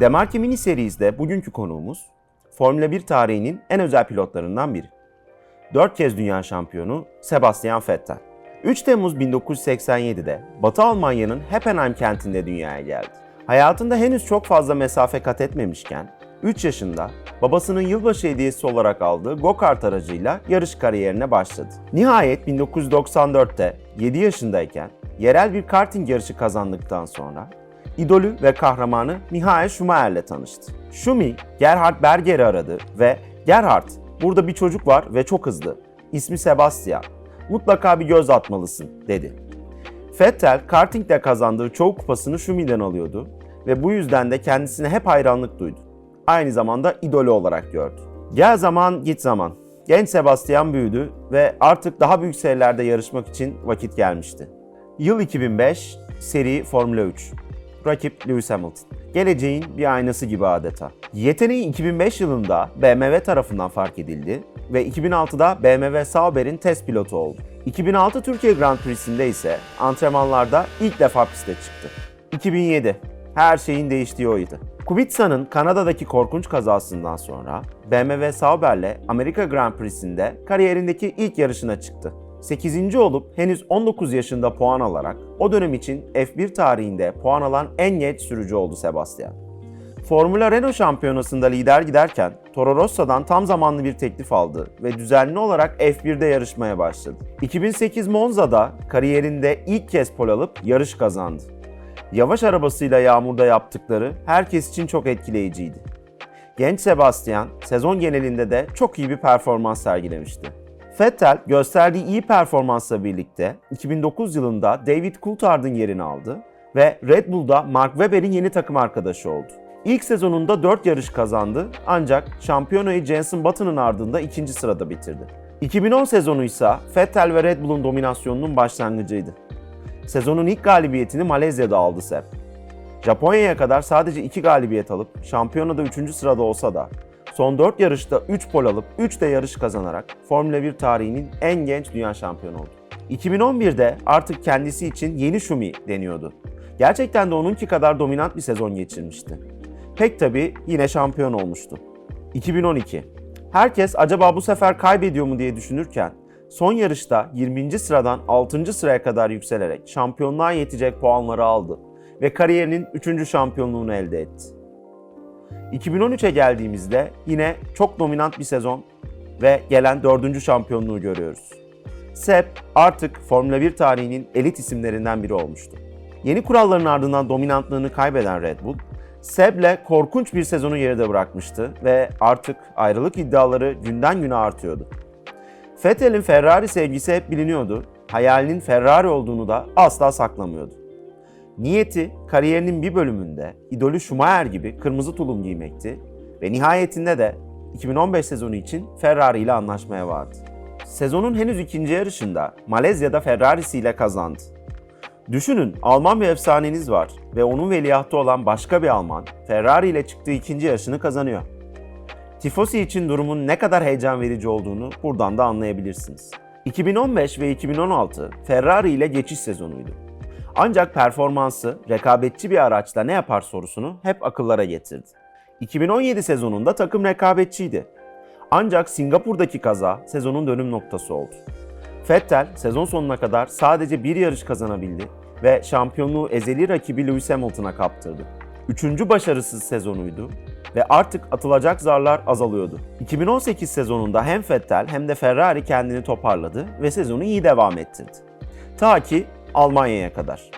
Demarki Mini Series'de bugünkü konuğumuz Formula 1 tarihinin en özel pilotlarından biri. 4 kez dünya şampiyonu Sebastian Vettel. 3 Temmuz 1987'de Batı Almanya'nın Heppenheim kentinde dünyaya geldi. Hayatında henüz çok fazla mesafe kat etmemişken 3 yaşında babasının yılbaşı hediyesi olarak aldığı go-kart aracıyla yarış kariyerine başladı. Nihayet 1994'te 7 yaşındayken yerel bir karting yarışı kazandıktan sonra idolü ve kahramanı Michael Schumacher'le tanıştı. Schumi, Gerhard Berger'i aradı ve Gerhard, burada bir çocuk var ve çok hızlı. İsmi Sebastian. Mutlaka bir göz atmalısın, dedi. Vettel, kartingde kazandığı çoğu kupasını Schumi'den alıyordu ve bu yüzden de kendisine hep hayranlık duydu. Aynı zamanda idolü olarak gördü. Gel zaman git zaman. Genç Sebastian büyüdü ve artık daha büyük serilerde yarışmak için vakit gelmişti. Yıl 2005, seri Formula 3. Rakip Lewis Hamilton. Geleceğin bir aynası gibi adeta. Yeteneği 2005 yılında BMW tarafından fark edildi ve 2006'da BMW Sauber'in test pilotu oldu. 2006 Türkiye Grand Prix'sinde ise antrenmanlarda ilk defa piste çıktı. 2007. Her şeyin değiştiği oydu. Kubica'nın Kanada'daki korkunç kazasından sonra BMW Sauber'le Amerika Grand Prix'sinde kariyerindeki ilk yarışına çıktı. 8. olup henüz 19 yaşında puan alarak o dönem için F1 tarihinde puan alan en genç sürücü oldu Sebastian. Formula Renault şampiyonasında lider giderken Toro Rosso'dan tam zamanlı bir teklif aldı ve düzenli olarak F1'de yarışmaya başladı. 2008 Monza'da kariyerinde ilk kez pol alıp yarış kazandı. Yavaş arabasıyla yağmurda yaptıkları herkes için çok etkileyiciydi. Genç Sebastian sezon genelinde de çok iyi bir performans sergilemişti. Vettel gösterdiği iyi performansla birlikte 2009 yılında David Coulthard'ın yerini aldı ve Red Bull'da Mark Webber'in yeni takım arkadaşı oldu. İlk sezonunda 4 yarış kazandı ancak şampiyonayı Jenson Button'ın ardında ikinci sırada bitirdi. 2010 sezonu ise Vettel ve Red Bull'un dominasyonunun başlangıcıydı. Sezonun ilk galibiyetini Malezya'da aldı Seb. Japonya'ya kadar sadece 2 galibiyet alıp şampiyonada 3. sırada olsa da son 4 yarışta 3 pol alıp 3 de yarış kazanarak Formula 1 tarihinin en genç dünya şampiyonu oldu. 2011'de artık kendisi için yeni Schumi deniyordu. Gerçekten de onunki kadar dominant bir sezon geçirmişti. Pek tabi yine şampiyon olmuştu. 2012. Herkes acaba bu sefer kaybediyor mu diye düşünürken son yarışta 20. sıradan 6. sıraya kadar yükselerek şampiyonluğa yetecek puanları aldı ve kariyerinin 3. şampiyonluğunu elde etti. 2013'e geldiğimizde yine çok dominant bir sezon ve gelen 4. şampiyonluğu görüyoruz. Seb artık Formula 1 tarihinin elit isimlerinden biri olmuştu. Yeni kuralların ardından dominantlığını kaybeden Red Bull, Seb'le korkunç bir sezonu geride bırakmıştı ve artık ayrılık iddiaları günden güne artıyordu. Vettel'in Ferrari sevgisi hep biliniyordu, hayalinin Ferrari olduğunu da asla saklamıyordu. Niyeti kariyerinin bir bölümünde idolü Schumacher gibi kırmızı tulum giymekti ve nihayetinde de 2015 sezonu için Ferrari ile anlaşmaya vardı. Sezonun henüz ikinci yarışında Malezya'da Ferrari'si ile kazandı. Düşünün Alman bir efsaneniz var ve onun veliahtı olan başka bir Alman Ferrari ile çıktığı ikinci yarışını kazanıyor. Tifosi için durumun ne kadar heyecan verici olduğunu buradan da anlayabilirsiniz. 2015 ve 2016 Ferrari ile geçiş sezonuydu. Ancak performansı rekabetçi bir araçla ne yapar sorusunu hep akıllara getirdi. 2017 sezonunda takım rekabetçiydi. Ancak Singapur'daki kaza sezonun dönüm noktası oldu. Vettel sezon sonuna kadar sadece bir yarış kazanabildi ve şampiyonluğu ezeli rakibi Lewis Hamilton'a kaptırdı. Üçüncü başarısız sezonuydu ve artık atılacak zarlar azalıyordu. 2018 sezonunda hem Vettel hem de Ferrari kendini toparladı ve sezonu iyi devam ettirdi. Ta ki Almanya'ya kadar.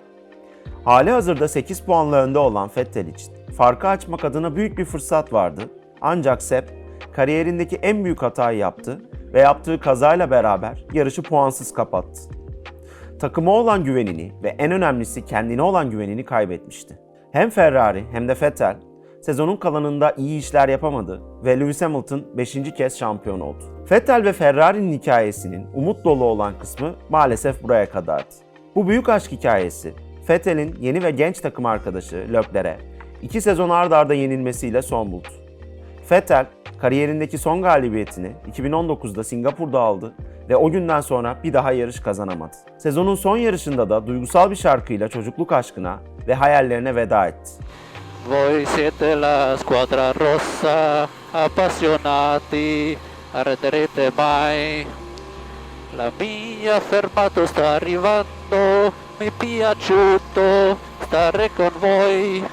Hali hazırda 8 puanla önde olan Vettel için farkı açmak adına büyük bir fırsat vardı. Ancak Seb kariyerindeki en büyük hatayı yaptı ve yaptığı kazayla beraber yarışı puansız kapattı. Takıma olan güvenini ve en önemlisi kendine olan güvenini kaybetmişti. Hem Ferrari hem de Vettel sezonun kalanında iyi işler yapamadı ve Lewis Hamilton 5. kez şampiyon oldu. Vettel ve Ferrari'nin hikayesinin umut dolu olan kısmı maalesef buraya kadardı. Bu büyük aşk hikayesi Vettel'in yeni ve genç takım arkadaşı Leclerc'e iki sezon ard arda yenilmesiyle son buldu. Vettel kariyerindeki son galibiyetini 2019'da Singapur'da aldı ve o günden sonra bir daha yarış kazanamadı. Sezonun son yarışında da duygusal bir şarkıyla çocukluk aşkına ve hayallerine veda etti. Voi siete la squadra rossa, appassionati, arreterete mai. La mia fermato sta arrivando, mi è piaciuto stare con voi.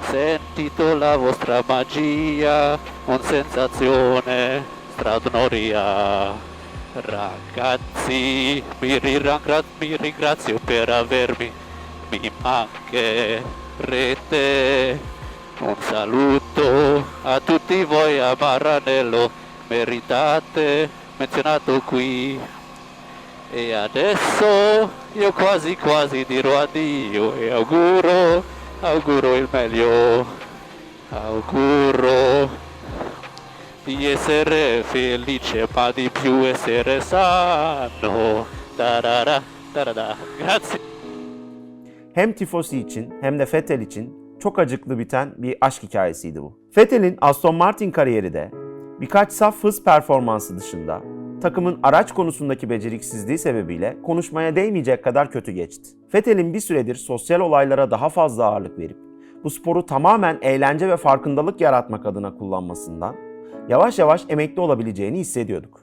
Sentito la vostra magia, un sensazione straordinaria. Ragazzi, mi, ringra- mi ringrazio per avermi, mi mancherete. Un saluto a tutti voi a Maranello, meritate menzionato qui. E adesso io quasi quasi dirò addio e auguro, auguro il meglio, auguro di essere felice ma di più essere sano. Tarara, tarara. Grazie. Hem tifosi için hem de Vettel için çok acıklı biten bir aşk hikayesiydi bu. Vettel'in Aston Martin kariyeri de birkaç saf hız performansı dışında takımın araç konusundaki beceriksizliği sebebiyle konuşmaya değmeyecek kadar kötü geçti. Vettel'in bir süredir sosyal olaylara daha fazla ağırlık verip bu sporu tamamen eğlence ve farkındalık yaratmak adına kullanmasından yavaş yavaş emekli olabileceğini hissediyorduk.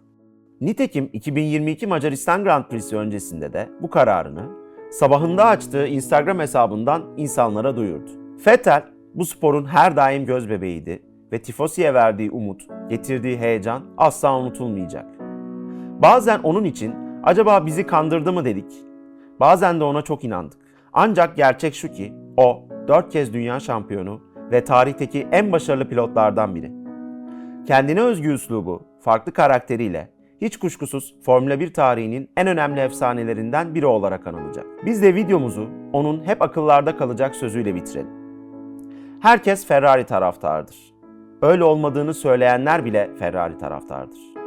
Nitekim 2022 Macaristan Grand Prix'si öncesinde de bu kararını sabahında açtığı Instagram hesabından insanlara duyurdu. Vettel bu sporun her daim göz bebeğiydi ve tifosiye verdiği umut, getirdiği heyecan asla unutulmayacak. Bazen onun için acaba bizi kandırdı mı dedik. Bazen de ona çok inandık. Ancak gerçek şu ki o 4 kez dünya şampiyonu ve tarihteki en başarılı pilotlardan biri. Kendine özgü üslubu, farklı karakteriyle hiç kuşkusuz Formula 1 tarihinin en önemli efsanelerinden biri olarak anılacak. Biz de videomuzu onun hep akıllarda kalacak sözüyle bitirelim. Herkes Ferrari taraftardır. Öyle olmadığını söyleyenler bile Ferrari taraftardır.